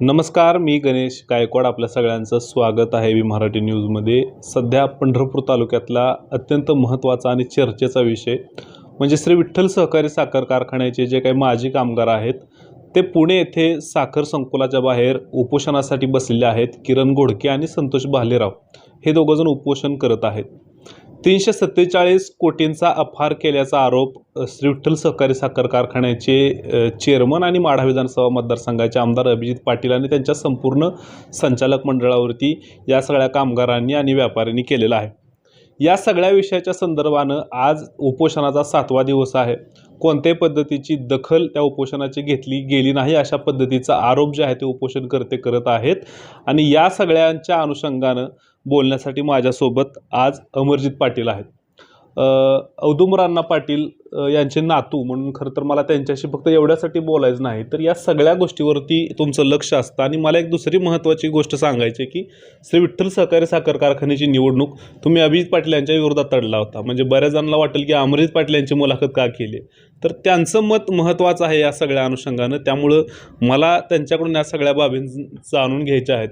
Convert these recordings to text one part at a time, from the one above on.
नमस्कार मी गणेश गायकवाड. आपल्या सगळ्यांचं स्वागत आहे मी मराठी न्यूजमध्ये. सध्या पंढरपूर तालुक्यातला अत्यंत महत्त्वाचा आणि चर्चेचा विषय म्हणजे श्री विठ्ठल सहकारी साखर कारखान्याचे जे काही माजी कामगार आहेत ते पुणे येथे साखर संकुलाच्या बाहेर उपोषणासाठी बसलेले आहेत किरण घोडके आणि संतोष भालेराव. हे दोघंजण उपोषण करत आहेत. तीनशे सत्तेचाळीस कोटींचा अपहार केल्याचा आरोप श्री विठ्ठल सहकारी साखर कारखान्याचे चेअरमन आणि माढा विधानसभा मतदारसंघाचे आमदार अभिजित पाटील आणि त्यांच्या संपूर्ण संचालक मंडळावरती या सगळ्या कामगारांनी आणि व्यापाऱ्यांनी केलेला आहे. या सगळ्या विषयाच्या संदर्भानं आज उपोषणाचा सातवा दिवस आहे. कोणत्याही पद्धतीची दखल त्या उपोषणाची घेतली गेली नाही अशा पद्धतीचा आरोप जे आहे ते उपोषणकर्ते करत आहेत. आणि या सगळ्यांच्या अनुषंगानं बोलण्यासाठी माझ्यासोबत आज अमरजित पाटील आहेत. अ, पाटील यांचे नातू म्हणून खरं तर मला त्यांच्याशी फक्त एवढ्यासाठी बोलायचं नाही तर या सगळ्या गोष्टीवरती तुमचं लक्ष असतं. आणि मला एक दुसरी महत्त्वाची गोष्ट सांगायची आहे की श्री विठ्ठल सहकारी साखर कारखान्याची निवडणूक तुम्ही अभिजित पाटील यांच्या विरोधात तडला होता. म्हणजे बऱ्याच जणांना वाटेल की अमरजित पाटील यांची मुलाखत का केली तर त्यांचं मत महत्त्वाचं आहे या सगळ्या अनुषंगानं. त्यामुळं मला त्यांच्याकडून या सगळ्या बाबी जाणून घ्यायच्या आहेत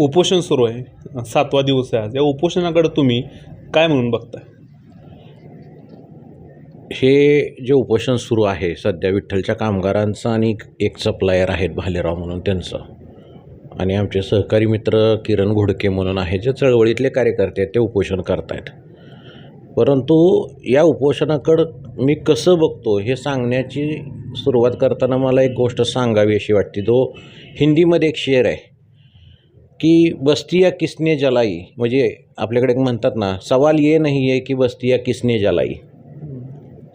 उपोषण सुरू आहे. सातवा दिवस आहे आज. या उपोषणाकडे तुम्ही काय म्हणून बघताय? हे जे उपोषण सुरू आहे सध्या विठ्ठलच्या कामगारांचं आणि एक सप्लायर आहेत भालेराव म्हणून त्यांचं. आणि आमचे सहकारी मित्र किरण घोडके म्हणून आहे जे चळवळीतले कार्यकर्ते आहेत ते उपोषण करतायत. परंतु या उपोषणाकडं मी कसं बघतो हे सांगण्याची सुरुवात करताना मला एक गोष्ट सांगावी अशी वाटते तो हिंदीमध्ये एक शेर आहे. की बस्तिया किसने जलाई? म्हणजे आपल्याकडे एक म्हणतात ना सवाल ये नहीं है कि बस्तिया किसने जलाई.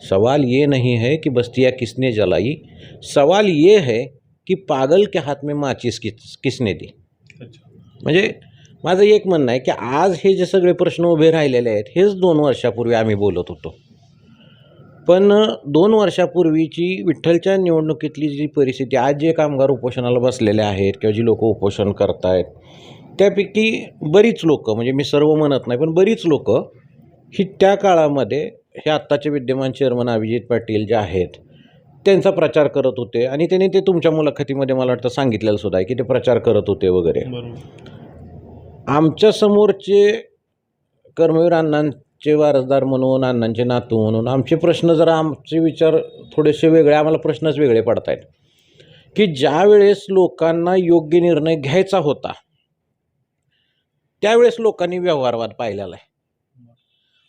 सवाल ये नहीं है कि बस्तियाँ किसने जलाई. सवाल ये है कि पागल के हाथ में माचिस किस किसने दी? म्हणजे माझं एक म्हणणं आहे की आज हे जे सगळे प्रश्न उभे राहिलेले आहेत हेच दोन वर्षापूर्वी आम्ही बोलत होतो. पण दोन वर्षापूर्वीची विठ्ठलच्या निवडणुकीतली जी परिस्थिती आज जे कामगार उपोषणाला बसलेले आहेत किंवा जी लोक उपोषण करतायत त्यापैकी बरीच लोक म्हणजे मी सर्व म्हणत नाही पण बरीच लोक ही त्या काळामध्ये हे आत्ताचे विद्यमान चेअरमन अभिजित पाटील जे आहेत त्यांचा प्रचार करत होते आणि त्यांनी ते तुमच्या मुलाखतीमध्ये मला वाटतं सांगितलेलं सुद्धा आहे की ते प्रचार करत होते वगैरे. आमच्या समोरचे कर्मवीर अण्णांचे वारसदार म्हणून अण्णांचे नातू म्हणून आमचे प्रश्न जरा आमचे विचार थोडेसे वेगळे आम्हाला प्रश्नच वेगळे पडत आहेत की ज्या वेळेस लोकांना योग्य निर्णय घ्यायचा होता त्यावेळेस लोकांनी व्यवहारवाद पाहिलेला आहे.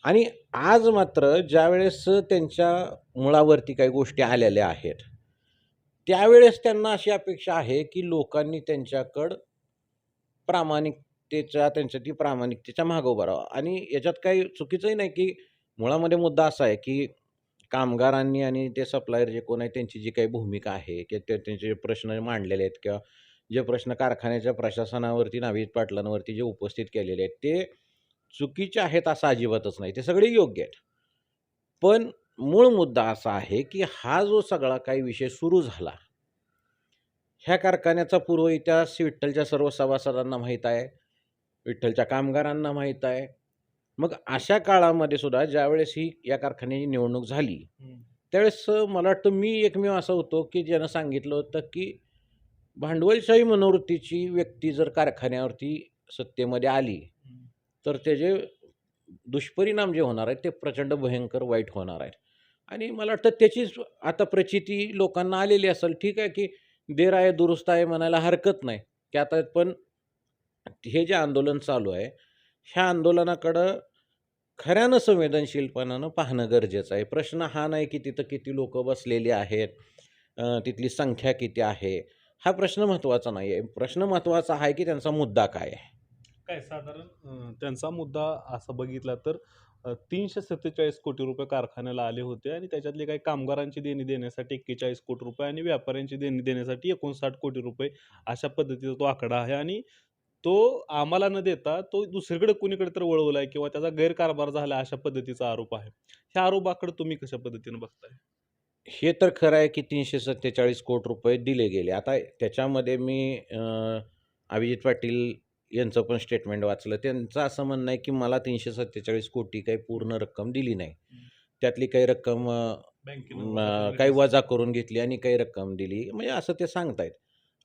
आणि आज मात्र ज्यावेळेस त्यांच्या मुळावरती काही गोष्टी आलेल्या आहेत त्यावेळेस त्यांना अशी अपेक्षा आहे की लोकांनी त्यांच्याकडं प्रामाणिकतेच्या त्यांच्या ती प्रामाणिकतेच्या मागं उभं राहावं. आणि याच्यात काही चुकीचंही नाही की मुळामध्ये मुद्दा असा आहे की कामगारांनी आणि ते सप्लायर जे कोण आहे त्यांची जी काही भूमिका आहे की ते त्यांचे प्रश्न मांडलेले आहेत किंवा जे प्रश्न कारखान्याच्या प्रशासनावरती नाविद पाटलांवरती जे उपस्थित केलेले आहेत ते चुकीचे आहेत असं अजिबातच नाही. ते सगळे योग्य आहेत. पण मूळ मुद्दा असा आहे की हा जो सगळा काही विषय सुरू झाला ह्या कारखान्याचा पूर्व इतिहास विठ्ठलच्या सर्व सभासदांना माहीत आहे विठ्ठलच्या कामगारांना माहीत आहे. मग अशा काळामध्ये सुद्धा ज्यावेळेस ही या कारखान्याची निवडणूक झाली त्यावेळेस मला वाटतं मी एकमेव असं होतो की ज्यानं सांगितलं होतं की भांडवलशाही मनोवृत्तीची व्यक्ती जर कारखान्यावरती सत्तेमध्ये आली तर त्याचे दुष्परिणाम जे होणार आहेत ते प्रचंड भयंकर वाईट होणार आहेत. आणि मला वाटतं त्याचीच आता प्रचिती लोकांना आलेली असेल ठीक आहे की देर आहे दुरुस्त आहे म्हणायला हरकत नाही. की आता पण हे जे आंदोलन चालू आहे ह्या आंदोलनाकडं खऱ्यानं संवेदनशीलपणानं पाहणं गरजेचं आहे. प्रश्न हा नाही की तिथं किती लोक बसलेली आहेत तिथली संख्या किती आहे हा प्रश्न महत्त्वाचा नाही आहे प्रश्न महत्त्वाचा आहे की त्यांचा मुद्दा काय आहे? काय साधारण त्यांचा मुद्दा असा बघितला तर तीनशे सत्तेचाळीस कोटी रुपये कारखान्याला आले होते आणि त्याच्यातले काही कामगारांची देणी देण्यासाठी एक्केचाळीस कोटी रुपये आणि व्यापाऱ्यांची देणी देण्यासाठी एकोणसाठ कोटी रुपये अशा पद्धतीचा तो आकडा आहे आणि तो आम्हाला न देता तो दुसरीकडे कुणीकडे तर वळवला आहे किंवा त्याचा गैरकारभार झाला अशा पद्धतीचा आरोप आहे. ह्या आरोपाकडे तुम्ही कशा पद्धतीने बघताय? हे तर खरं आहे की तीनशे सत्तेचाळीस कोटी रुपये दिले गेले. आता त्याच्यामध्ये मी अभिजित पाटील यांचं पण स्टेटमेंट वाचलं. त्यांचं असं म्हणणं आहे की मला तीनशे सत्तेचाळीस कोटी काही पूर्ण रक्कम दिली नाही. त्यातली काही रक्कम काही वजा करून घेतली आणि काही रक्कम दिली. म्हणजे असं ते सांगतायत.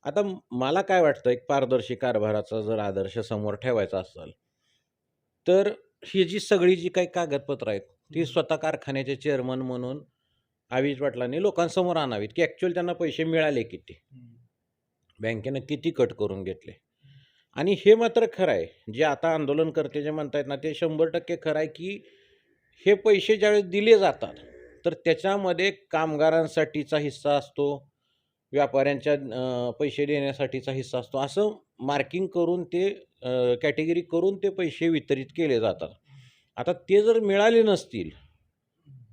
आता मला काय वाटतं एक पारदर्शी कारभाराचा जर आदर्श समोर ठेवायचा असेल तर ही जी सगळी जी काही कागदपत्र आहेत ती स्वतः कारखान्याचे चेअरमन म्हणून आवीज पाटलांनी लोकांसमोर आणावीत की ॲक्च्युअल त्यांना पैसे मिळाले किती? बँकेनं किती कट करून घेतले? आणि हे मात्र खरं आहे. जे आता आंदोलनकर्ते जे म्हणतायत ना ते शंभर टक्के खरं आहे की हे पैसे ज्यावेळेस दिले जातात तर त्याच्यामध्ये कामगारांसाठीचा हिस्सा असतो व्यापाऱ्यांच्या पैसे देण्यासाठीचा हिस्सा असतो असं मार्किंग करून ते कॅटेगरी करून ते पैसे वितरित केले जातात. आता ते जर मिळाले नसतील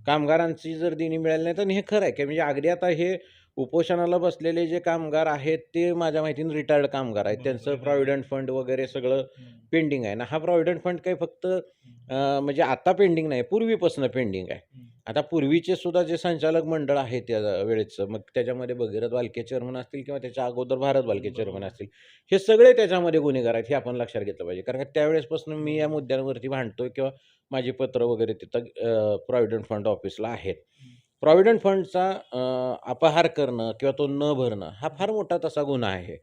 कामगारांची जर देणी मिळाली नाही तर हे खरं आहे. की म्हणजे अगदी आता हे उपोषणाला बसलेले जे कामगार आहेत ते माझ्या माहितीने रिटायर्ड कामगार आहेत. त्यांचं. प्रॉव्हिडंट फंड वगैरे सगळं पेंडिंग आहे. ना हा प्रॉव्हिडंट फंड काही फक्त म्हणजे आता पेंडिंग नाही पूर्वीपासून पेंडिंग आहे. आता पूर्वीचे सुद्धा जे संचालक मंडळ आहे त्या वेळेचं मग त्याच्यामध्ये भगीरथ वालके चेअरमन असतील किंवा त्याच्या अगोदर भारत बालके चेअरमन असतील हे सगळे त्याच्यामध्ये गुन्हेगार आहेत हे आपण लक्षात घेतलं पाहिजे. कारण का त्यावेळेसपासून मी या मुद्द्यांवरती भांडतोय किंवा माझी पत्र वगैरे तिथं प्रॉव्हिडंट फंड ऑफिसला आहेत. प्रॉव्हिडंट फंडचा अपहार करणं किंवा तो न भरणं हा फार मोठा तसा गुन्हा आहे.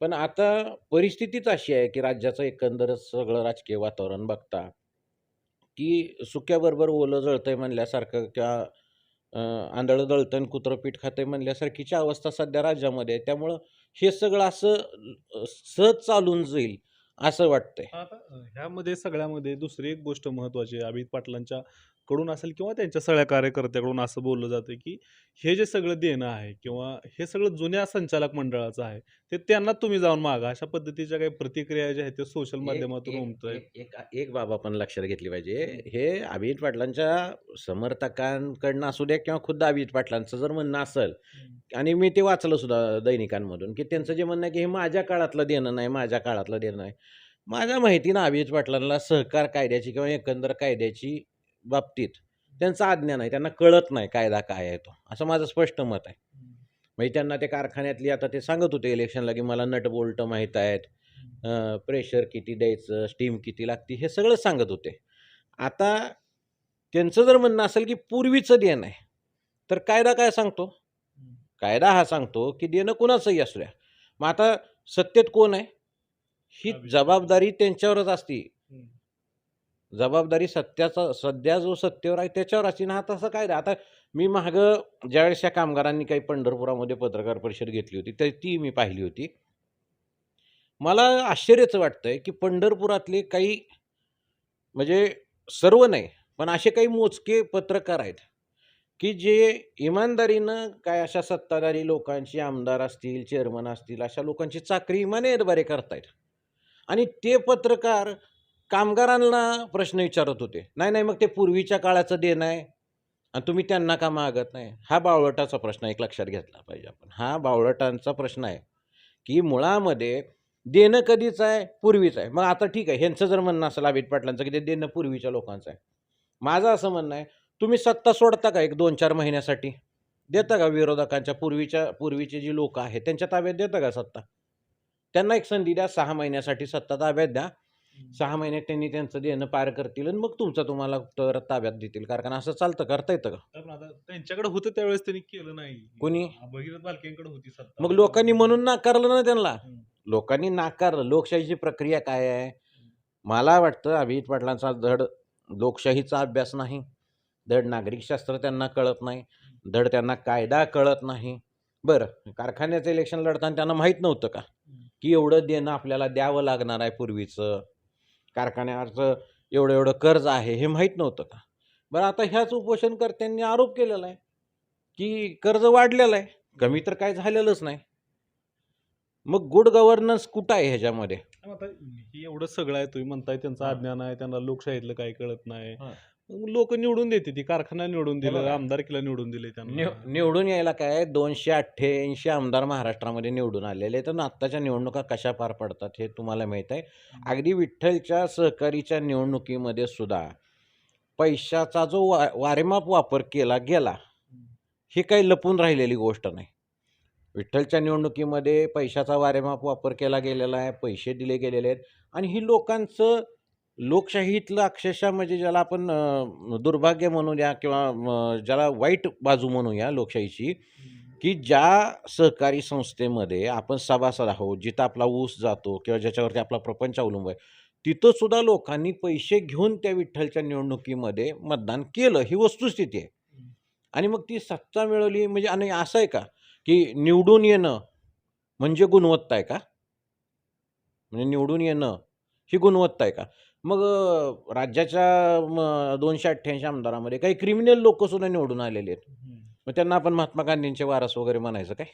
पण आता परिस्थितीच अशी आहे की राज्याचं एकंदरच सगळं राजकीय वातावरण बघता की सुक्याबरोबर ओलं जळतंय म्हणल्यासारखं किंवा आंधळं दळतंय आणि कुत्रं पीठ खातंय म्हणल्यासारखीची अवस्था सध्या राज्यामध्ये आहे. त्यामुळं हे सगळं असं सहज चालून जाईल. असं वाटतंय. आता ह्यामध्ये सगळ्यामध्ये दुसरी एक गोष्ट महत्त्वाची आहे. अभित पाटलांच्या कडून असेल किंवा त्यांच्या सगळ्या कार्यकर्त्याकडून असं बोललं जातं की हे जे सगळं देणं आहे किंवा हे सगळं जुन्या संचालक मंडळाचं आहे ते त्यांना तुम्ही जाऊन मागा. अशा पद्धतीच्या काही प्रतिक्रिया ज्या आहेत ते सोशल माध्यमातून एक एक- एक बाब आपण लक्षात घेतली पाहिजे. हे. अभिजित पाटलांच्या समर्थकांकडनं असू द्या किंवा खुद्द अभिजित पाटलांचं जर म्हणणं असेल आणि मी ते वाचलं सुद्धा दैनिकांमधून की त्यांचं जे म्हणणं आहे की हे माझ्या काळातलं देणं नाही माझ्या काळातलं देणं नाही. माझ्या माहितीनं अभिजित पाटलांना सहकार कायद्याची किंवा एकंदर कायद्याची बाबतीत त्यांचं अज्ञान आहे त्यांना कळत नाही कायदा काय आहे तो असं माझं स्पष्ट मत आहे. म्हणजे त्यांना ते कारखान्यातली आता ते सांगत होते इलेक्शनला की मला नट बोल्ट माहीत आहेत प्रेशर किती द्यायचं स्टीम किती लागते हे सगळं सांगत होते. आता त्यांचं जर म्हणणं असेल की पूर्वीचं देणं आहे तर कायदा काय सांगतो? कायदा हा सांगतो की देणं कुणाचंही असू द्या. मग आता सत्तेत कोण आहे? ही जबाबदारी त्यांच्यावरच असती. जबाबदारी सत्याचा सध्या जो सत्तेवर आहे त्याच्यावर असते. ना हा तसं कायदा आता मी मागं ज्यावेळेस या कामगारांनी काही पंढरपुरामध्ये पत्रकार परिषद घेतली होती तर ती मी पाहिली होती. मला आश्चर्यच वाटतंय की पंढरपुरातले काही म्हणजे सर्व नाही पण असे काही मोजके पत्रकार आहेत की जे इमानदारीनं काय अशा सत्ताधारी लोकांची आमदार असतील चेअरमन असतील अशा लोकांची चाकरी इमानेद्वारे करतायत. आणि ते पत्रकार कामगारांना प्रश्न विचारत होते. नाही नाही मग ते पूर्वीच्या काळाचं देणं आहे. आणि तुम्ही त्यांना का मागत नाही? हा बावळटाचा प्रश्न एक लक्षात घेतला पाहिजे आपण. हा बावळटांचा प्रश्न आहे की मुळामध्ये देणं कधीच आहे पूर्वीच आहे. मग आता ठीक आहे ह्यांचं जर म्हणणं असेल अभित पाटलांचं की ते देणं पूर्वीच्या लोकांचं आहे. माझं असं म्हणणं आहे तुम्ही सत्ता सोडता का एक दोन चार महिन्यासाठी? देता का विरोधकांच्या पूर्वीच्या पूर्वीचे जी लोक आहेत त्यांच्या ताब्यात देता का सत्ता? त्यांना एक संधी द्या सहा महिन्यासाठी सत्ता ताब्यात द्या. सहा महिन्यात त्यांनी त्यांचं देणं पार करतील आणि मग तुमचं तुम्हाला तर ताब्यात देतील. कारखाना असं चालतं करता येतं का? आता त्यांच्याकडे होतं त्यावेळेस त्यांनी केलं नाही. कोणी? भगीरथ बालकेंकडे होती सत्ता. मग लोकांनी म्हणून नाकारलं ना त्यांना. हम्म. लोकांनी नाकारलं. लोकशाहीची प्रक्रिया काय आहे? मला वाटतं अभिजित पाटलांचा धड लोकशाहीचा अभ्यास नाही. धड नागरिकशास्त्र त्यांना कळत नाही. धड त्यांना कायदा कळत नाही. बरं कारखान्याचं इलेक्शन लढताना त्यांना माहीत नव्हतं का? की एवढं देणं आपल्याला द्यावं लागणार आहे पूर्वीचं. कारखान्याचं एवढं एवढं कर्ज आहे हे माहीत नव्हतं का? बरं आता ह्याच उपोषणकर्त्यांनी आरोप केलेला आहे की कर्ज वाढलेलं आहे. कमी तर काय झालेलंच नाही. मग गुड गव्हर्नन्स कुठं आहे ह्याच्यामध्ये? आता हे एवढं सगळं आहे तुम्ही म्हणताय त्यांचं. अज्ञान आहे त्यांना लोकशाहीतलं काही कळत नाही. लोक निवडून देते ती कारखाना निवडून दिलं बघा. आमदारकीला निवडून दिले त्यांना. निव- निवडून यायला काय दोनशे अठ्ठ्याऐंशी आमदार महाराष्ट्रामध्ये निवडून आलेले तर आत्ताच्या निवडणुका कशा पार पडतात हे तुम्हाला माहीत आहे. अगदी विठ्ठलच्या सहकारीच्या निवडणुकीमध्ये सुद्धा पैशाचा जो वा वारेमाप वापर केला गेला ही काही लपून राहिलेली गोष्ट नाही. विठ्ठलच्या निवडणुकीमध्ये पैशाचा वारेमाप वापर केला गेलेला आहे पैसे दिले गेलेले आहेत. आणि ही लोकांचं लोकशाहीतलं अक्षरशः म्हणजे ज्याला आपण दुर्भाग्य म्हणूया किंवा ज्याला वाईट बाजू म्हणूया लोकशाहीची की ज्या सहकारी संस्थेमध्ये आपण सभासद आहोत, जिथं आपला ऊस जातो किंवा ज्याच्यावरती आपला प्रपंच अवलंबून आहे, तिथं सुद्धा लोकांनी पैसे घेऊन त्या विठ्ठलच्या निवडणुकीमध्ये मतदान केलं, ही वस्तुस्थिती आहे. आणि मग ती सत्ता मिळवली म्हणजे आणि असं आहे का, की निवडून येणं म्हणजे गुणवत्ता आहे का? म्हणजे निवडून येणं ही गुणवत्ता आहे का? मग अ, राज्याच्या म 288 आमदारामध्ये काही क्रिमिनल लोकं सुद्धा निवडून आलेले आहेत. मग त्यांना आपण महात्मा गांधींचे वारस वगैरे म्हणायचं काय?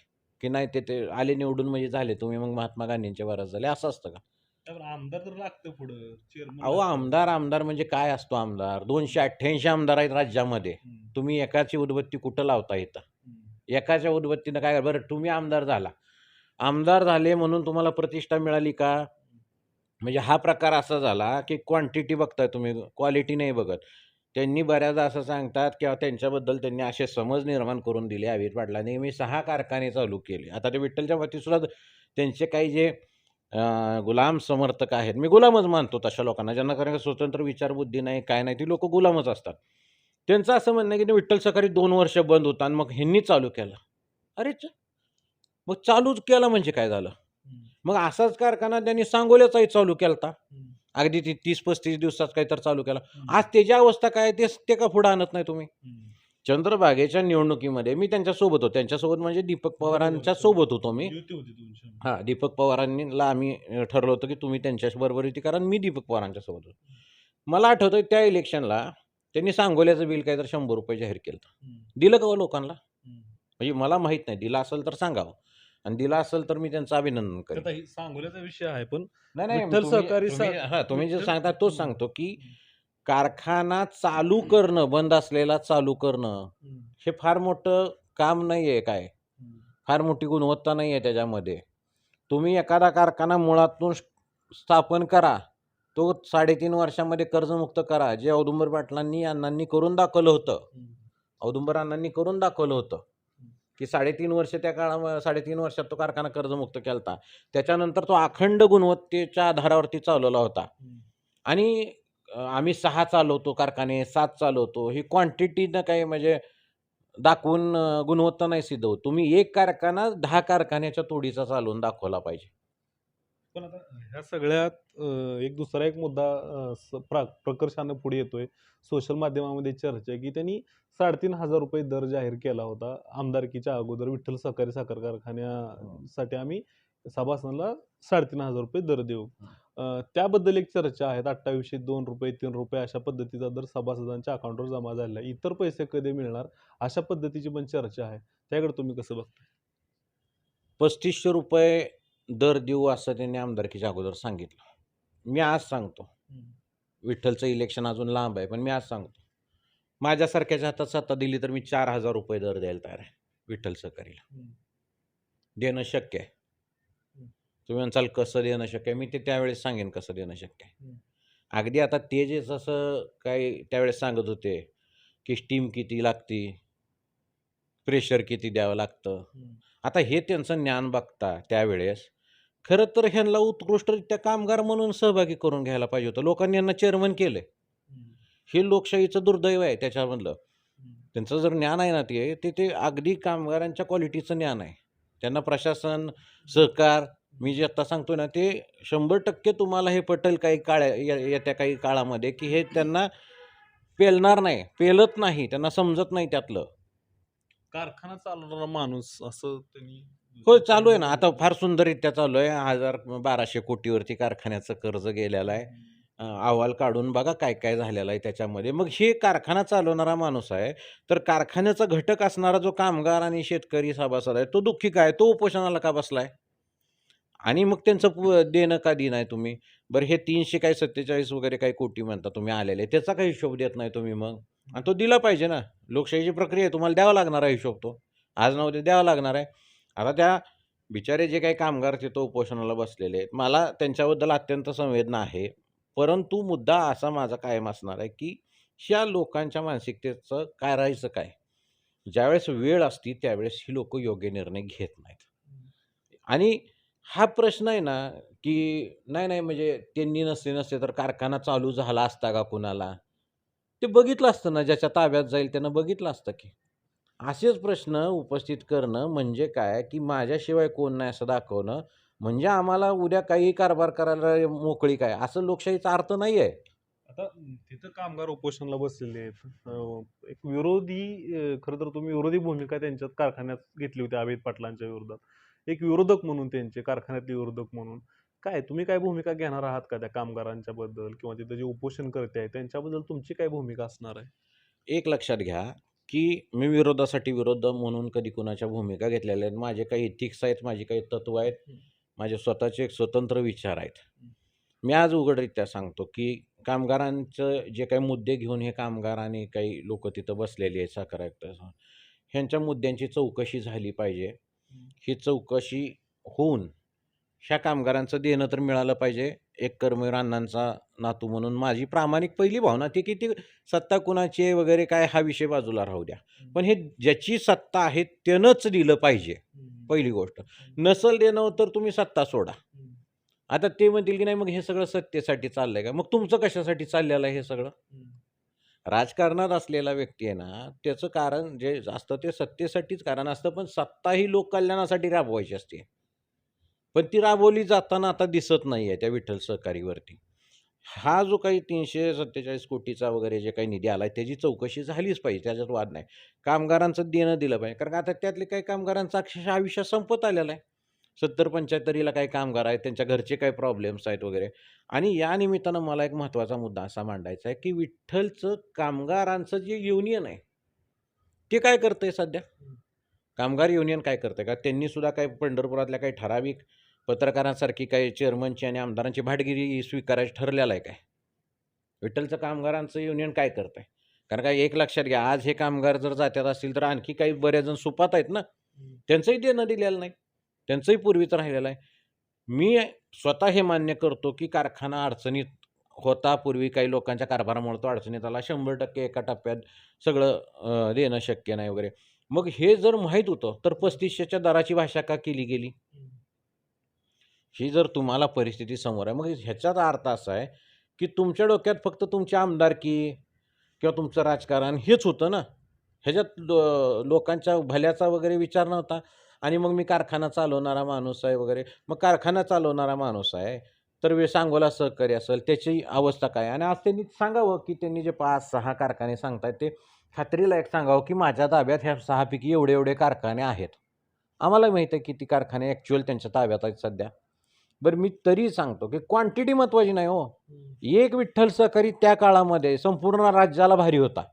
की नाही ते ते आले निवडून म्हणजे झाले तुम्ही मग महात्मा गांधींचे वारस झाले, असं असतं का? आमदार तर लागतं पुढं चेअरमन अहो, आमदार, आमदार म्हणजे काय असतो आमदार? 288 आमदार आहेत राज्यामध्ये. तुम्ही एकाची उदबत्ती कुठं लावता इथं? एकाच्या उदबत्तीनं काय बरं तुम्ही आमदार झाला. आमदार झाले म्हणून तुम्हाला प्रतिष्ठा मिळाली का? म्हणजे हा प्रकार असा झाला, की क्वांटिटी बघताय तुम्ही, क्वालिटी नाही बघत. त्यांनी बऱ्याचदा असं सांगतात किंवा त्यांच्याबद्दल त्यांनी असे समज निर्माण करून दिले अविर पाटलांनी, मी सहा कारखाने चालू केले. आता ते विठ्ठलच्या बाबतीत त्यांचे काही जे गुलाम समर्थक आहेत, मी गुलामच मानतो तशा लोकांना, ज्यांना कारण स्वतंत्र विचारबुद्धी नाही, काय नाही, ती लोकं गुलामच असतात. त्यांचं असं म्हणणं आहे, की विठ्ठल सकाळी दोन वर्ष बंद होता आणि मग ह्यांनी चालू केला. अरेच मग चालूच केला म्हणजे काय झालं? मग असाच कारखाना त्यांनी सांगोल्याचाही चालू केलता. अगदी ती 30-35 दिवसात काहीतरी चालू केला. आज त्याची अवस्था काय तेच ते का पुढे आणत नाही तुम्ही? चंद्रभागेच्या निवडणुकीमध्ये मी त्यांच्यासोबत होतो. त्यांच्यासोबत म्हणजे दीपक पवारांच्या सोबत होतो मी. होती. हां, दीपक पवारांनी ला आम्ही अ, ठरवलं होतं, की तुम्ही त्यांच्याबरोबर युती करा आणि मी दीपक पवारांच्या सोबत होतो. मला आठवतंय त्या इलेक्शनला त्यांनी सांगोल्याचं बिल काहीतरी ₹100 जाहीर केलं होतं. दिलं का हो लोकांना? म्हणजे मला माहीत नाही. दिलं असेल तर सांगावं आणि दिलं असेल तर मी त्यांचं अभिनंदन करेन. ही सांगोल्याचा विषय आहे पण नाही, नाही. विठ्ठल तुम्ही सहकारी तुम्ही हां, तुम्ही जे विठ्ठल- सांगता तोच सांगतो, की कारखाना चालू करणं, बंद असलेला चालू करणं, हे फार मोठं काम नाही आहे काय. फार मोठी गुणवत्ता नाही आहे त्याच्यामध्ये. तुम्ही एखादा कारखाना मुळातून स्थापन करा. तो 3.5 वर्षामध्ये कर्जमुक्त करा. जे औदुंबर पाटलांनी अण्णांनी करून दाखवलं होतं. औदुंबर अण्णांनी करून दाखवलं होतं, की 3.5 वर्ष त्या काळा 3.5 वर्षात तो कारखाना कर्जमुक्त केलता. त्याच्यानंतर तो अखंड गुणवत्तेच्या आधारावरती चालवला होता. आणि आम्ही 6 चालवतो कारखाने, 7 चालवतो. ही क्वांटिटीनं काही म्हणजे दाखवून गुणवत्ता नाही सिद्ध होत. तुम्ही एक कारखाना 10 कारखान्याच्या तोडीचा चालवून दाखवला पाहिजे. पण आता ह्या सगळ्यात एक दुसरा एक मुद्दा स- प्रा प्रकर्षानं पुढे येतोय. सोशल माध्यमामध्ये चर्चा आहे की त्यांनी साडेतीन हजार रुपये दर जाहीर केला होता. आमदारकीच्या अगोदर विठ्ठल सहकारी साखर कारखान्यासाठी आम्ही सभासनाला साडेतीन हजार रुपये दर देऊ. त्याबद्दल एक चर्चा आहे अठ्ठावीसशे दोन रुपये तीन रुपये अशा पद्धतीचा दर सभासदांच्या अकाउंटवर जमा झालेला आहे. इतर पैसे कधी मिळणार? अशा पद्धतीची पण चर्चा आहे. त्याकडे तुम्ही कसं बघता ₹3500 दर देऊ असं त्यांनी आमदारकीच्या अगोदर सांगितलं. मी आज सांगतो. विठ्ठलचं इलेक्शन अजून लांब आहे, पण मी आज सांगतो. माझ्यासारख्याच्या हातात सत्ता दिली तर मी ₹4000 दर द्यायला तयार आहे विठ्ठल सहकारीला. देणं शक्य आहे. तुम्ही म्हणसाल कसं देणं शक्य आहे? मी ते त्यावेळेस सांगेन कसं देणं शक्य आहे. अगदी आता ते जे जसं काही त्यावेळेस सांगत होते, की स्टीम किती लागती, प्रेशर किती द्यावं लागतं. आता हे त्यांचं ज्ञान बघता त्यावेळेस खरं तर ह्यांना उत्कृष्टरित्या कामगार म्हणून सहभागी करून घ्यायला पाहिजे होतं. लोकांनी यांना चेअरमन केलं हे लोकशाहीचं दुर्दैव आहे त्याच्यामधलं. त्यांचं जर ज्ञान आहे ना ते, ते ते अगदी कामगारांच्या क्वालिटीचं ज्ञान आहे. त्यांना प्रशासन, सहकार मी जे आत्ता सांगतो ना, ते 100% तुम्हाला हे पटेल काही काळ्या ये येत्या काही काळामध्ये, की हे त्यांना पेलणार नाही. पेलत नाही. त्यांना समजत नाही त्यातलं. कारखाना चालवणारा माणूस असं त्यांनी हो, चालू आहे ना. आता फार सुंदररित्या चालू आहे. हजार बाराशे कोटीवरती कारखान्याचं कर्ज गेलेलं आहे. अहवाल काढून बघा काय-काय झालेलं आहे त्याच्यामध्ये. मग हे कारखाना चालवणारा माणूस आहे, तर कारखान्याचा घटक असणारा जो कामगार आणि शेतकरी सभासद आहे, तो दुःखी का आहे? तो उपोषणाला का बसलाय? आणि मग त्यांचं पु देणं का दिनाय तुम्ही? बरं हे तीनशे काय 47 वगैरे काही कोटी म्हणता तुम्ही आलेले, त्याचा काही हिशोब देत नाही तुम्ही मग? आणि तो दिला पाहिजे ना. लोकशाहीची प्रक्रिया आहे. तुम्हाला द्यावा लागणार आहे हिशोब तो. आज ना उद्या द्यावा लागणार आहे. आता त्या बिचारे जे काही कामगार तिथं उपोषणाला बसलेले आहेत, मला त्यांच्याबद्दल अत्यंत संवेदना आहे. परंतु मुद्दा असा माझा कायम असणार आहे, की ह्या लोकांच्या मानसिकतेचं करायचं काय? ज्यावेळेस वेळ असती त्यावेळेस ही लोक योग्य निर्णय घेत नाहीत. आणि हा प्रश्न आहे ना, की नाही, नाही म्हणजे त्यांनी नसते नसते तर कारखाना चालू झाला असता का कुणाला? ते बघितलं असतं ना, ज्याच्या ताब्यात जाईल त्यानं बघितलं असतं की. असेच प्रश्न उपस्थित करणं म्हणजे काय? की माझ्याशिवाय कोण नाही असं दाखवणं म्हणजे आम्हाला उद्या काही कारभार करायला मोकळी काय? असं लोकशाहीचा अर्थ नाही आहे आता तिथं कामगार उपोषणाला बसलेले आहेत. अं, एक विरोधी खरं तर तुम्ही विरोधी भूमिका त्यांच्यात कारखान्यात घेतली होती अमित पाटलांच्या विरोधात. एक विरोधक म्हणून त्यांचे कारखान्यातले विरोधक म्हणून. काय तुम्ही काय भूमिका घेणार आहात का त्या कामगारांच्या बद्दल? किंवा तिथं जे उपोषण करते आहे त्यांच्याबद्दल तुमची काय भूमिका असणार आहे? एक लक्षात घ्या. की मी विरोधासाठी विरोध म्हणून कधी कुणाच्या भूमिका घेतलेल्या आहेत माझे काही इथिक्स आहेत माझी काही तत्व आहेत. माझे स्वतःचे एक स्वतंत्र विचार आहेत. मी आज उघडरित्या सांगतो की कामगारांचं जे काही मुद्दे घेऊन हे कामगार आणि काही लोक तिथं बसलेली आहेत साखर आयुक्त ह्यांच्या मुद्द्यांची चौकशी झाली पाहिजे. ही चौकशी होऊन ह्या कामगारांचं देणं तर मिळालं पाहिजे. एक कर्मवीर अण्णांचा नातू म्हणून माझी प्रामाणिक पहिली भावना ती की ती सत्ता कुणाची आहे वगैरे काय हा विषय बाजूला राहू द्या. पण हे ज्याची सत्ता आहे त्यानंच दिलं पाहिजे पहिली गोष्ट. नसल देणं तर तुम्ही सत्ता सोडा. आता ते म्हणतील की नाही मग हे सगळं सत्तेसाठी चाललंय का? मग तुमचं कशासाठी चाललेलं आहे हे सगळं? राजकारणात असलेला व्यक्ती आहे ना त्याचं कारण जे असतं ते सत्तेसाठीच कारण असतं पण सत्ता ही लोक कल्याणासाठी राबवायची असते. पण ती राबवली जाताना आता दिसत नाही आहे त्या विठ्ठल सहकारीवरती. हा जो काही तीनशे सत्तेचाळीस कोटीचा वगैरे जे काही निधी आला आहे त्याची चौकशी झालीच पाहिजे त्याच्यात वाद नाही. कामगारांचं देणं दिलं पाहिजे. कारण का आता त्यातले काही कामगारांचं अक्षरशः आयुष्य संपत आलेलं आहे. सत्तर पंच्याहत्तरीला काही कामगार आहेत त्यांच्या घरचे काही प्रॉब्लेम्स आहेत वगैरे. आणि या निमित्तानं मला एक महत्त्वाचा मुद्दा असा मांडायचा आहे की विठ्ठलचं कामगारांचं जे युनियन आहे ते काय करतं आहे सध्या? कामगार युनियन काय करतं आहे का त्यांनीसुद्धा काही पंढरपुरातल्या काही ठराविक पत्रकारांसारखी काही चेअरमनची आणि आमदारांची भाटगिरी स्वीकारायची ठरलेलं आहे काय? विठ्ठलचं कामगारांचं युनियन काय करतंय? कारण काय एक लक्षात घ्या आज हे कामगार जर जात्यात असतील तर आणखी काही बऱ्याच जण सुपात आहेत ना? त्यांचंही देणं दिलेलं नाही. त्यांचंही पूर्वीच राहिलेलं आहे. मी स्वतः हे मान्य करतो की कारखाना अडचणीत होता पूर्वी काही लोकांच्या कारभारामुळे तो अडचणीत आला. शंभर टक्के एका टप्प्यात सगळं देणं शक्य नाही वगैरे. मग हे जर माहीत होतं तर पस्तीसशेच्या दराची भाषा का केली गेली? ही जर तुम्हाला परिस्थिती समोर आहे मग ह्याच्यात अर्थ असा आहे की तुमच्या डोक्यात फक्त तुमची आमदारकी किंवा तुमचं राजकारण हेच होतं ना. ह्याच्यात लो- लोकांच्या भल्याचा वगैरे विचार नव्हता आणि मग मी कारखाना चालवणारा माणूस आहे वगैरे. मग कारखाना चालवणारा माणूस आहे तर वे सांगोला सहकारी असेल त्याची अवस्था काय? आणि आज त्यांनी सांगावं की त्यांनी जे पाच सहा कारखाने सांगतायत ते खात्रीला एक सांगावं की माझ्या ताब्यात ह्या सहापैकी एवढे एवढे कारखाने आहेत. आम्हाला माहीत आहे की ती कारखाने ॲक्च्युअल त्यांच्या ताब्यात आहेत सध्या. बरं मी तरी सांगतो की क्वांटिटी महत्त्वाची नाही हो. एक विठ्ठल सहकारी त्या काळामध्ये संपूर्ण राज्याला भारी होता.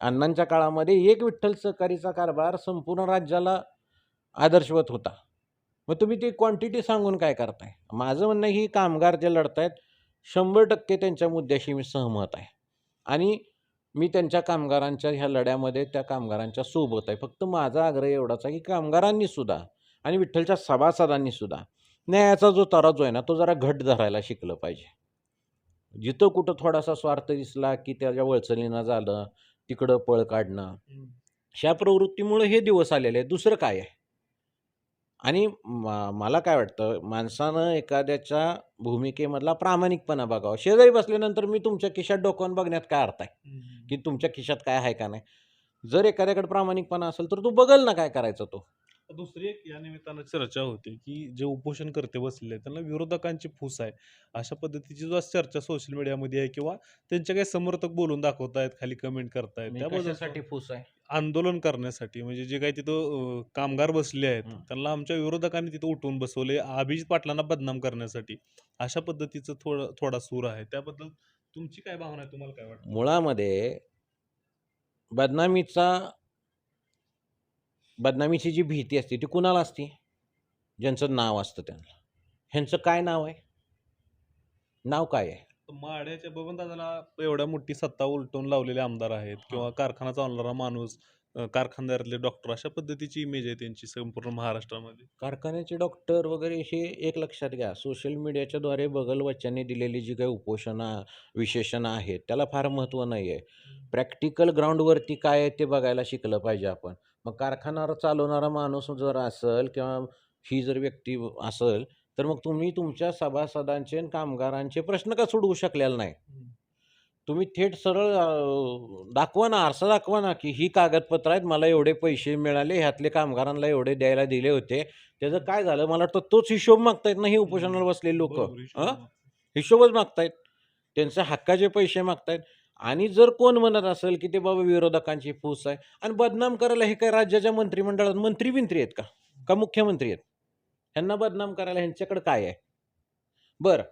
अण्णांच्या काळामध्ये एक विठ्ठल सहकारीचा कारभार संपूर्ण राज्याला आदर्शवत होता. मग तुम्ही ती क्वांटिटी सांगून काय करताय? माझं म्हणणं ही कामगार जे लढतायत शंभर टक्के त्यांच्या मुद्द्याशी मी सहमत आहे. आणि मी त्यांच्या कामगारांच्या ह्या लढ्यामध्ये त्या कामगारांच्या सोबत आहे. फक्त माझा आग्रह एवढाच आहे की कामगारांनी सुद्धा आणि विठ्ठलच्या सभासदांनी सुद्धा न्यायाचा जो तराजू आहे ना तो जरा घट धरायला शिकलं पाहिजे. जिथं कुठं थोडासा स्वार्थ दिसला की त्याच्या वळचलीनं झालं तिकडं पळ काढणं. ह्या प्रवृत्तीमुळे हे दिवस आलेले आहेत. दुसरं काय आहे? आणि मला काय वाटतं माणसानं एखाद्याच्या भूमिकेमधला प्रामाणिकपणा बघावा. शेजारी बसल्यानंतर मी तुमच्या खिशात डोकावून बघण्यात काय अर्थ आहे? की तुमच्या खिशात काय आहे का नाही? जर एखाद्याकडे प्रामाणिकपणा असेल तर तू बघल ना काय करायचं तो. दुसरी एक या निमित्तानं चर्चा होते की जे उपोषण करते बसलेले आहेत, त्यांना विरोधकांची फूस आहे. अशा पद्धतीची जो आज चर्चा सोशल मीडियामध्ये आहे किंवा त्यांचे काही समर्थक बोलून दाखवतायत खाली कमेंट करतायत त्याबद्दल कशासाठी फूस आहे? आंदोलन करण्यासाठी म्हणजे जे काही तिथं कामगार बसले आहेत हं. त्यांना आमच्या विरोधकांनी तिथं उठवून बसवले अभिजित पाटलांना बदनाम करण्यासाठी. अशा पद्धतीचं थोडं थोडा सूर आहे. त्याबद्दल तुमची काय भावना आहे? तुम्हाला काय वाटतं? मुळामध्ये बदनामीचा बदनामीची जी भीती असते ती कुणाला असते? ज्यांचं नाव असतं त्यांना. ह्यांचं काय नाव आहे? नाव काय आहे? माड्याच्या बबन दादाला एवढ्या मोठी सत्ता उलटून लावलेले आमदार आहेत किंवा कारखाना चालवणारा माणूस अं, कारखानदारातले डॉक्टर अशा पद्धतीची इमेज आहे त्यांची संपूर्ण महाराष्ट्रामध्ये. कारखान्याचे डॉक्टर वगैरे हे एक लक्षात घ्या. सोशल मीडियाच्या द्वारे बगल वच्चांनी दिलेली जी काही उपोषणं विशेषणं आहेत त्याला फार महत्त्व नाही आहे प्रॅक्टिकल ग्राउंडवरती काय आहे ते बघायला शिकलं पाहिजे आपण. मग कारखाना चालवणारा माणूस जर असेल किंवा ही जर व्यक्ती असेल तर मग तुम्ही तुमच्या सभासदांचे आणि कामगारांचे प्रश्न का सोडवू शकलेला नाही तुम्ही थेट सरळ दाखवा ना, आरसा दाखवा ना, की ही कागदपत्र आहेत. मला एवढे पैसे मिळाले. ह्यातले कामगारांना एवढे द्यायला दिले होते. त्याचं काय झालं? मला वाटतं तोच हिशोब मागतायत ना, ही उपोषणाला बसलेली लोकं. हिशोबच मागतायत. त्यांचे हक्काचे पैसे मागतायत आणि जर कोण म्हणत असेल, की ते बाबा विरोधकांची फूस आहे आणि बदनाम करायला हे काय राज्याच्या मंत्रिमंडळात मंत्री-बिंत्री आहेत का? का मुख्यमंत्री आहेत? ह्यांना बदनाम करायला ह्यांच्याकडे काय आहे? बरं,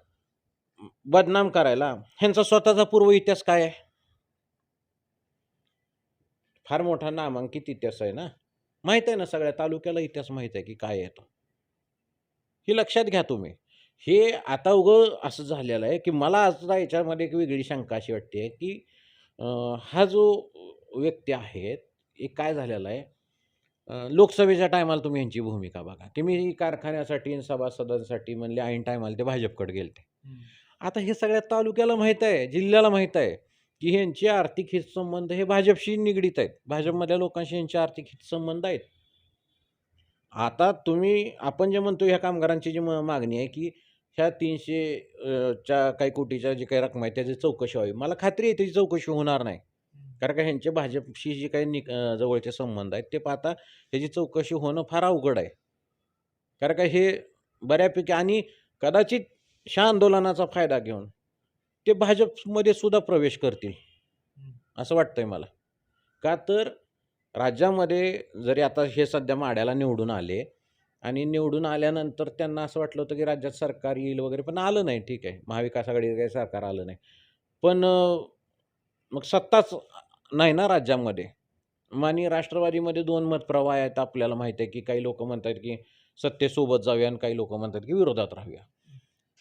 बदनाम करायला ह्यांचा स्वतःचा पूर्व इतिहास काय आहे? फार मोठा नामांकित इतिहास आहे ना. माहीत आहे ना सगळ्या तालुक्याला इतिहास माहीत आहे, की काय आहे तो. ही लक्षात घ्या तुम्ही. हे आता उगं असं झालेलं आहे, की मला आता याच्यामध्ये एक वेगळी शंका अशी वाटते, की अ, हा जो व्यक्ती आहे, हे काय झालेलं आहे, अ, लोकसभेच्या टायमाला तुम्ही ह्यांची भूमिका बघा, की मी कारखान्यासाठी आणि सभासदांसाठी म्हणले ऐन टायमाला ते भाजपकडे गेलते. हं. आता हे सगळ्या तालुक्याला माहीत आहे, जिल्ह्याला माहीत आहे, की ह्यांचे आर्थिक हितसंबंध हे भाजपशी निगडीत आहेत. भाजपमधल्या लोकांशी ह्यांचे आर्थिक हितसंबंध आहेत. आता तुम्ही आपण जे म्हणतो ह्या कामगारांची जी म मागणी आहे, की ह्या तीनशे च्या काही कोटीच्या जी काही रक्कम आहे त्याची चौकशी व्हावी. मला खात्री आहे त्याची चौकशी होणार नाही. कारण का ह्यांचे भाजपशी जे काही नि जवळचे संबंध आहेत ते पाहता त्याची चौकशी होणं फार अवघड आहे. कारण का हे बऱ्यापैकी आणि कदाचित ह्या आंदोलनाचा फायदा घेऊन ते भाजपमध्ये सुद्धा प्रवेश करतील. असं असं वाटतंय मला. का तर राज्यामध्ये जरी आता हे सध्या माड्याला निवडून आले आणि निवडून आल्यानंतर त्यांना असं वाटलं होतं, की राज्यात सरकार येईल वगैरे, पण आलं नाही. ठीक आहे. महाविकास आघाडीचं काही सरकार आलं नाही. पण मग सत्ताच नाही ना राज्यामध्ये. मग आणि राष्ट्रवादीमध्ये 2 मतप्रवाह आहेत. आपल्याला माहीत आहे, की काही लोक म्हणतात की सत्तेसोबत जाऊया आणि काही लोक म्हणतात, की विरोधात राहूया.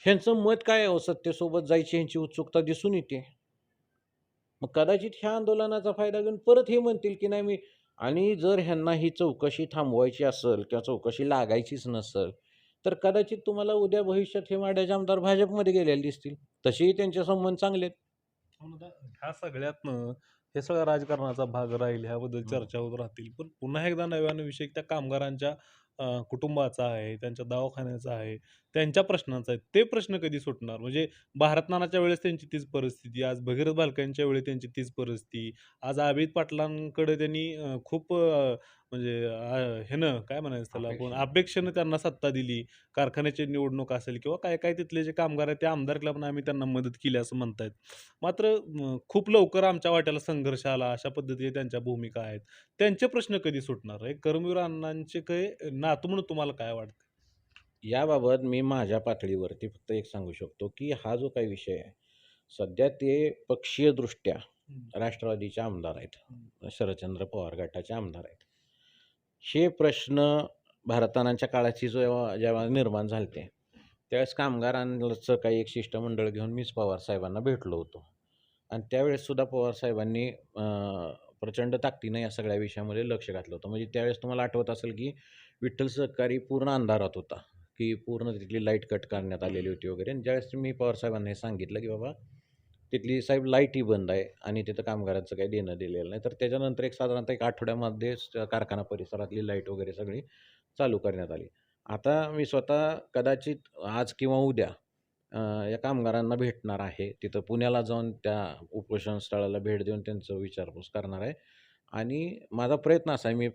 ह्यांचं मत काय आहे हो? सत्तेसोबत जायची ह्यांची उत्सुकता दिसून येते. मग कदाचित ह्या आंदोलनाचा फायदा घेऊन परत हे म्हणतील, की नाही मी आणि जर ह्यांना ही चौकशी थांबवायची असेल किंवा चौकशी लागायचीच नसेल, तर कदाचित तुम्हाला उद्या भविष्यात हे माढ्याचे आमदार भाजपमध्ये गेलेले दिसतील. तसेही त्यांचे संबंध चांगले आहेत. हो ह्या सगळ्यातनं हे सगळा राजकारणाचा भाग राहील ह्याबद्दल हं. चर्चा होत राहतील. पण पुन्हा एकदा नव्याने विषय त्या कामगारांच्या कुटुंबाचा आहे, त्यांच्या दवाखान्याचा आहे, त्यांच्या प्रश्नांचा आहे. ते प्रश्न कधी सुटणार? म्हणजे भारतनानाच्या वेळेस त्यांची तीच परिस्थिती, आज भगीरथ बालक्यांच्या वेळी त्यांची तीच परिस्थिती. आज अभिजित पाटलांकडे त्यांनी खूप म्हणजे अ, ह्यानं काय म्हणायचं त्याला आपण अपेक्षेनं. त्यांना सत्ता दिली. कारखान्याची निवडणूक असेल किंवा काय-काय तिथले जे कामगार आहेत, त्या आमदारकीला पण आम्ही त्यांना मदत केली असं म्हणतायत. मात्र खूप लवकर आमच्या वाट्याला संघर्ष आला, अशा पद्धतीच्या त्यांच्या भूमिका आहेत. त्यांचे प्रश्न कधी सुटणार? एक कर्मवीर अण्णांचे काही नातू म्हणून तुम्हाला काय वाटतं? याबाबत मी माझ्या पातळीवरती फक्त एक सांगू शकतो, की हा जो काही विषय आहे, सध्या ते पक्षीयदृष्ट्या. राष्ट्रवादीचे आमदार आहेत. शरदचंद्र पवार गटाचे आमदार आहेत. हे प्रश्न भारतनानाच्या काळाची जेव्हा जेव्हा निर्माण झालते, त्यावेळेस कामगारांचं काही एक शिष्टमंडळ घेऊन मीच पवार साहेबांना भेटलो होतो. आणि त्यावेळेस सुद्धा पवार साहेबांनी अ, प्रचंड ताकदीनं या सगळ्या विषयामध्ये लक्ष घातलं होतं. म्हणजे त्यावेळेस तुम्हाला आठवत असेल, की विठ्ठल सहकारी पूर्ण अंधारात होता, की पूर्ण तिथली लाइट कट करण्यात आलेली होती वगैरे आणि ज्यावेळेस मी पवारसाहेबांना हे सांगितलं, की बाबा तिथली साहेब लाईटही बंद आहे आणि तिथं कामगारांचं काही देणं दिलेलं नाही. तर त्याच्यानंतर एक साधारणतः एक आठवड्यामध्ये कारखाना परिसरातली लाइट वगैरे सगळी चालू करण्यात आली. आता मी स्वतः कदाचित आज किंवा उद्या या कामगारांना भेटणार आहे. तिथं पुण्याला जाऊन त्या उपोषण स्थळाला भेट देऊन त्यांचं विचारपूस करणार आहे. आणि माझा प्रयत्न असा आहे, मी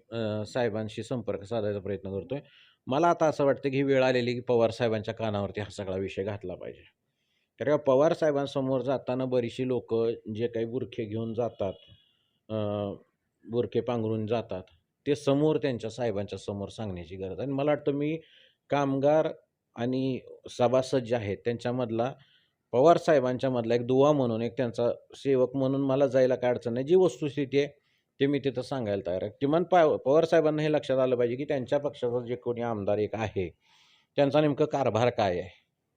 साहेबांशी संपर्क साधायचा प्रयत्न करतो आहे मला आता असं वाटतं, की वेळ आलेली, की पवार साहेबांच्या कानावरती हा सगळा विषय घातला पाहिजे. कारण पवारसाहेबांसमोर पवार साहेबांसमोर जाताना बरीचशी लोकं जे काही बुरखे घेऊन जातात, बुरखे पांघरून जातात, ते समोर त्यांच्या साहेबांच्या समोर सांगण्याची गरज आहे. आणि मला वाटतं मी कामगार आणि सभासद जे आहेत त्यांच्यामधला पवार साहेबांच्यामधला एक दुवा म्हणून, एक त्यांचा सेवक म्हणून मला जायला काय अडचण नाही. जी वस्तुस्थिती आहे, ते मी तिथं सांगायला तयार आहे. किमान पा पवार साहेबांना हे लक्षात आलं पाहिजे, की त्यांच्या पक्षाचा जे कोणी आमदार एक आहे, त्यांचा नेमकं कारभार काय आहे?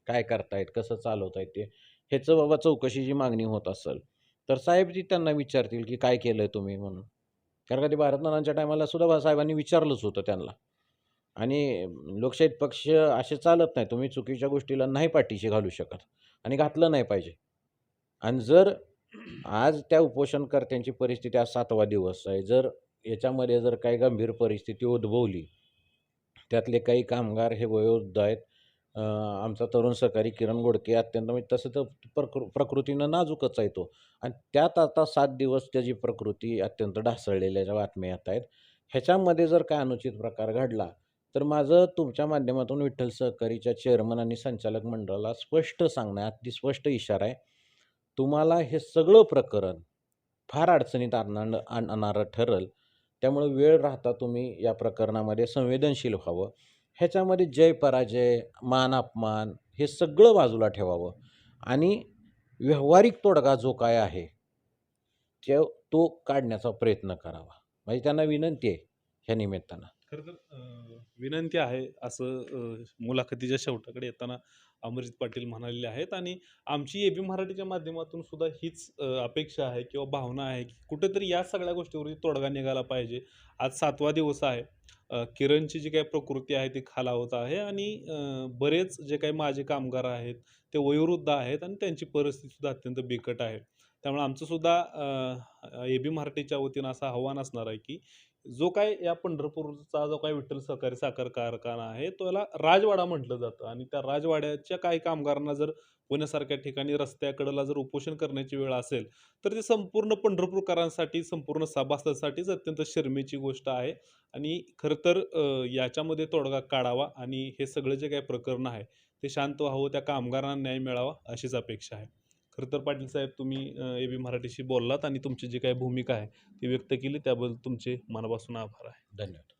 काय करतायत? कसं चालवतायत ते? ह्याचं बाबा चौकशीची मागणी होत असेल, तर साहेब ती त्यांना विचारतील, की काय केलंय तुम्ही म्हणून. कारण का ते भारतनानांच्या टायमाला सुद्धा साहेबांनी विचारलंच होतं त्यांना. आणि लोकशाहीत पक्ष असे चालत नाही. तुम्ही चुकीच्या गोष्टीला नाही पाठीशी घालू शकत आणि घातलं नाही पाहिजे. आणि जर आज त्या उपोषणकर्त्यांची परिस्थिती आज सातवा दिवस आहे. जर याच्यामध्ये जर काही गंभीर परिस्थिती उद्भवली, त्यातले काही कामगार हे वयोवृद्ध आहेत, आमचा तरुण सहकारी किरण गोडके अत्यंत म्हणजे तसं तर प्रकृ प्रकृतीनं नाजूकच आहे तो. आणि त्यात आता सात दिवस त्याची प्रकृती अत्यंत ढासळलेल्याच्या बातम्या येत आहेत. ह्याच्यामध्ये जर काय अनुचित प्रकार घडला तर माझं तुमच्या माध्यमातून विठ्ठल सहकारीच्या चेअरमन आणि संचालक मंडळाला स्पष्ट सांगणं अगदी स्पष्ट इशारा आहे. तुम्हाला हे सगळं प्रकरण फार अडचणीत आणणार आणणारं ठरल. त्यामुळे वेळ राहता तुम्ही या प्रकरणामध्ये संवेदनशील व्हावं. ह्याच्यामध्ये जय पराजय मान अपमान हे सगळं बाजूला ठेवावं. आणि व्यावहारिक तोडगा जो काय आहे ते तो काढण्याचा प्रयत्न करावा. म्हणजे त्यांना विनंती आहे ह्या निमित्तानं. खरं तर विनंती आहे असं मुलाखतीच्या शेवटाकडे येताना अमरजित पाटील म्हणालेले आहेत आणि आमची ए बी मराठीच्या माध्यमातून सुद्धा हीच अपेक्षा आहे किंवा भावना आहे की कुठेतरी या सगळ्या गोष्टीवरती तोडगा निघाला पाहिजे. आज सातवा दिवस आहे. किरणची जी काही प्रकृती आहे ती खालावत आहे आणि बरेच जे काही माझे कामगार आहेत ते वयोवृद्ध आहेत आणि त्यांची परिस्थितीसुद्धा अत्यंत बिकट आहे. त्यामुळे आमचंसुद्धा ए बी मराठीच्या वतीनं असं आव्हान असणार आहे की जो काय या पंढरपूरचा जो काय विठ्ठल सहकारी साखर कारखाना आहे त्याला राजवाडा म्हटलं जातं. आणि त्या राजवाड्याच्या काही कामगारांना जर पुण्यासारख्या ठिकाणी रस्त्याकडला जर उपोषण करण्याची वेळ असेल तर ती संपूर्ण पंढरपूरकरांसाठी संपूर्ण सभासदासाठीच अत्यंत शर्मेची गोष्ट आहे. आणि खरं तर याच्यामध्ये तोडगा काढावा आणि हे सगळं जे काही प्रकरण आहे ते शांत व्हावं त्या कामगारांना न्याय मिळावा अशीच अपेक्षा आहे. खरं तर पाटील साहेब तुम्ही ए बी मराठीशी बोललात आणि तुमची जी काही भूमिका आहे ती व्यक्त केली त्याबद्दल तुमचे मनापासून आभार आहे. धन्यवाद.